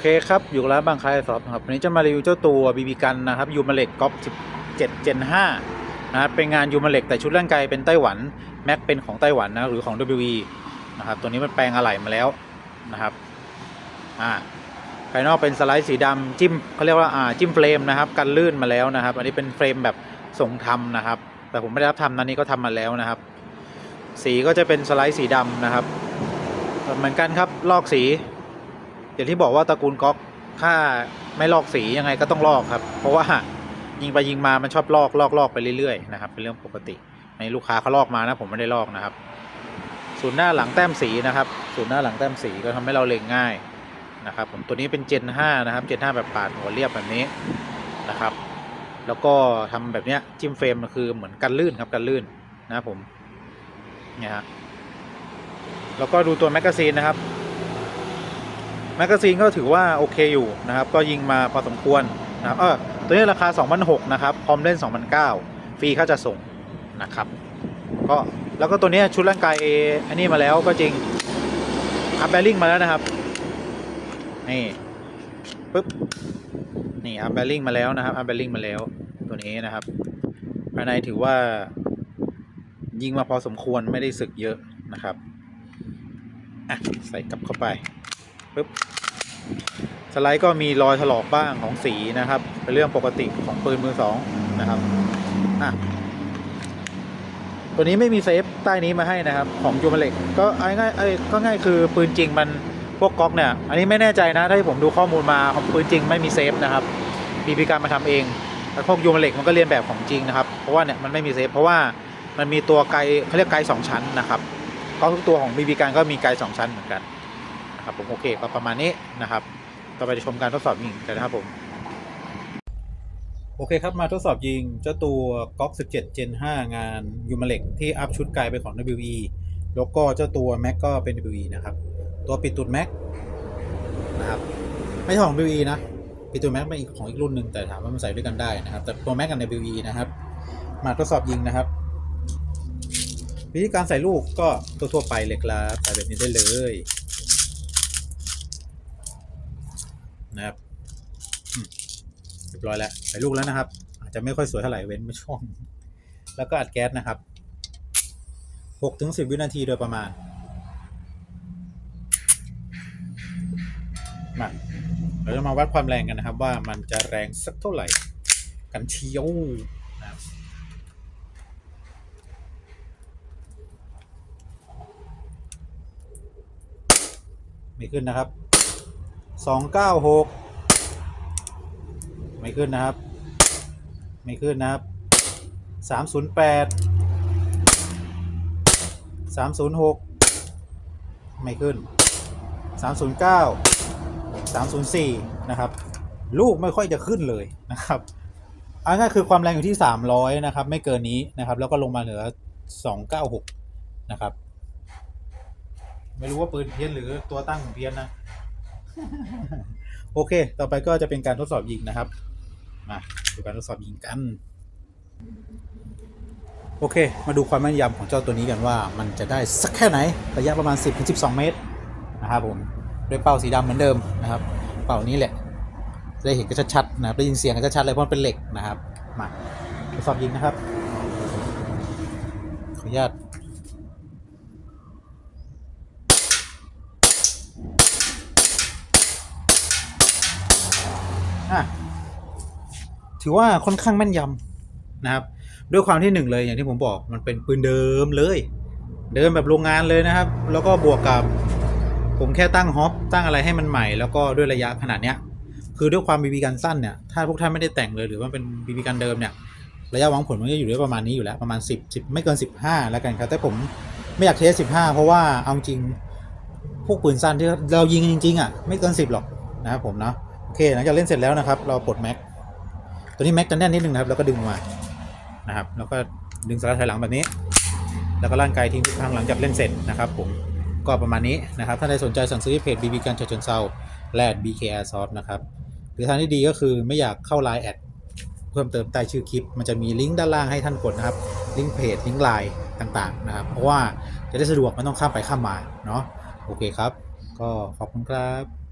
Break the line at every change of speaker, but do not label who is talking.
เคครับ อยู่ร้านบางคายสอบครับวันนี้จะมารีวิวเจ้าตัวบีบีกันนะครับยูมาเล็กก๊อฟ17 Gen 5นะครับเป็นงานยูมาเล็กแต่ชุดร่างกายเป็นไต้หวันแม็กเป็นของไต้หวันนะหรือของ WE นะครับตัวนี้มันแปลงอะไหล่มาแล้วนะครับอ่าภายนอกเป็นสไลด์สีดำจิ้มเขาเรียกว่าอ่าจิ้มเฟรมนะครับกันลื่นมาแล้วนะครับ อันนี้เป็นเฟรมแบบส่งทำนะครับ แต่ผมไม่ได้รับทำนันนี้ก็ทำมาแล้วนะครับ สีก็จะเป็นสไลด์สีดำนะครับเหมือนกันครับลอกสี อย่างที่บอกว่าตระกูลก๊อกถ้าไม่ลอกสียังไงก็ต้องลอกครับ เพราะว่ายิงไปยิงมามันชอบลอกลอกลอกไปเรื่อยๆนะครับเป็นเรื่องปกติในลูกค้าเขาลอกมานะผมไม่ได้ลอกนะครับศูนย์หน้าหลังแต้มสีนะครับศูนย์หน้าหลังแต้มสีก็ทำให้เราเล็งง่ายนะครับผมตัวนี้เป็นเจน5นะครับเจน5แบบปาดหัวเรียบแบบนี้นะครับ แล้วก็ทำแบบเนี้ยจิ้มเฟรมคือเหมือนกันลื่นครับกันลื่นนะครับผมเนี่ยฮะแล้วก็ดูตัวแมกกาซีนนะครับ แมกกาซีนก็ถือว่าโอเคอยู่นะครับ ก็ยิงมาพอสมควรนะครับเออตัวนี้ราคา2,600นะครับ พร้อมเล่น2,900ฟรีค่าจะส่งนะครับ ก็แล้วก็ตัวนี้ชุดร่างกายเออันนี้มาแล้วก็จริงอัพแบริ่งมาแล้วนะครับ นี่ปึ๊บ นี่อัพแบริ่งมาแล้วนะครับอัพแบริ่งมาแล้วตัวนี้นะครับภายในถือว่ายิงมาพอสมควรไม่ได้สึกเยอะนะครับอะใส่กลับเข้าไป ปึ๊บสไลด์ก็มีรอยถลอกบ้างของสีนะครับ เป็นเรื่องปกติของปืนมือสองนะครับอะตัวนี้ไม่มีเซฟใต้นี้มาให้นะครับ ของยูมาเล็กก็เอาง่ายเอ้ก็ง่ายคือปืนจริงมันพวกก๊อกเนี่ย อันนี้ไม่แน่ใจนะถ้าผมดูข้อมูลมาของปืนจริงไม่มีเซฟนะครับบีบีการมาทำเองแล้วพวกยูมาเล็กมันก็เรียนแบบของจริงนะครับเพราะว่าเนี่ยมันไม่มีเซฟเพราะว่ามันมีตัวไกลเขาเรียกไกลสองชั้นนะครับก็ทุกตัวของบีบีการก็มีไกลสองชั้นเหมือนกัน นะครับผมโอเคก็ประมาณนี้นะครับ ต่อไปจะชมการทดสอบยิงกันนะครับผม โอเคครับมาทดสอบยิงเจ้าตัว GOG 17 Gen 5 งานยูมาเล็กที่อัพชุดไกลเป็นของ WE แล้วก็เจ้าตัว Mac ก็เป็น WE นะครับ ตัวปิดตุด Mac นะครับไม่ใช่ของ WE นะปิดตุด Mac เป็นอีกของอีกรุ่นหนึ่งแต่ถามว่ามันใส่ด้วยกันได้นะครับ แต่ตัว Mac กับ WE นะครับมาทดสอบยิงนะครับวิธีการใส่ลูกก็ทั่วๆไปเลยครับใส่แบบนี้ได้เลย นะครับเรียบร้อยแล้วใส่ลูกแล้วนะครับ อาจจะไม่ค่อยสวยเท่าไหร่เว้นไม่ช่วงแล้วก็อัดแก๊สนะครับหกถึงสิบวินาทีโดยประมาณมาเราจะมาวัดความแรงกันนะครับ ว่ามันจะแรงสักเท่าไหร่ กันเชียวนะครับไม่ขึ้นนะครับ สองเก้าหกไม่ขึ้นนะครับ ไม่ขึ้นนะครับสามศูนย์แปดสามศูนย์หกไม่ขึ้นสามศูนย์เก้าสามศูนย์สี่นะครับ ลูกไม่ค่อยจะขึ้นเลยนะครับอันนั้นคือความแรงอยู่ที่สามร้อยนะครับ ไม่เกินนี้นะครับ แล้วก็ลงมาเหลือสองเก้าหกนะครับ ไม่รู้ว่าปืนเพี้ยนหรือตัวตั้งของเพี้ยนนะ โอเค ต่อไปก็จะเป็นการทดสอบยิงนะครับ มาดูการทดสอบยิงกัน โอเค มาดูความแม่นยำของเจ้าตัวนี้กันว่ามันจะได้สักแค่ไหน ระยะประมาณ 10-12 เมตรนะครับผมด้วยเป้าสีดำเหมือนเดิมนะครับ เป้านี้แหละจะได้เห็นกันชัดๆนะครับได้ยินเสียงกันชัดๆเลยเพราะมันเป็นเหล็กนะครับ มาทดสอบยิงนะครับ ขออนุญาต อะถือว่าค่อนข้างแม่นยำนะครับ ด้วยความที่หนึ่งเลยอย่างที่ผมบอกมันเป็นปืนเดิมเลย เดิมแบบโรงงานเลยนะครับ แล้วก็บวกกับ ผมแค่ตั้งฮอปตั้งอะไรให้มันใหม่ แล้วก็ด้วยระยะขนาดเนี้ย คือด้วยความบีบีกันสั้นเนี่ย ถ้าพวกท่านไม่ได้แต่งเลยหรือว่าเป็นบีบีกันเดิมเนี่ยระยะหวังผลมันก็อยู่ที่ประมาณนี้อยู่แล้วประมาณ 10 10 ไม่เกิน 15 แล้วกันครับ แต่ผมไม่อยากเทส 15 เพราะว่าเอาจริงพวกปืนสั้นที่เรายิงจริง ๆ อะ ไม่เกิน 10 หรอกนะครับผมเนาะ โอเคหลังจากเล่นเสร็จแล้วนะครับ เราปลดแม็กตัวนี้แม็กจะแน่นนิดนึงนะครับแล้วก็ดึงมานะครับแล้วก็ดึงสไลด์ถอยหลังแบบนี้ แล้วก็ร่างกายทิ้งทุกครั้งหลังจากเล่นเสร็จนะครับผมก็ประมาณนี้นะครับถ้าใครสนใจสั่งซื้อที่เพจ BB กันชาเชิงเซาและ BK Airsoft นะครับหรือทางที่ดีก็คือไม่อยากเข้า Line แอดเพิ่มเติมใต้ชื่อคลิป มันจะมีลิงก์ด้านล่างให้ท่านกดนะครับลิงก์เพจลิงก์ไลน์ต่างๆนะครับ เพราะว่าจะได้สะดวกไม่ต้องข้ามไปข้ามมาเนาะโอเคครับ ก็ขอบคุณครับ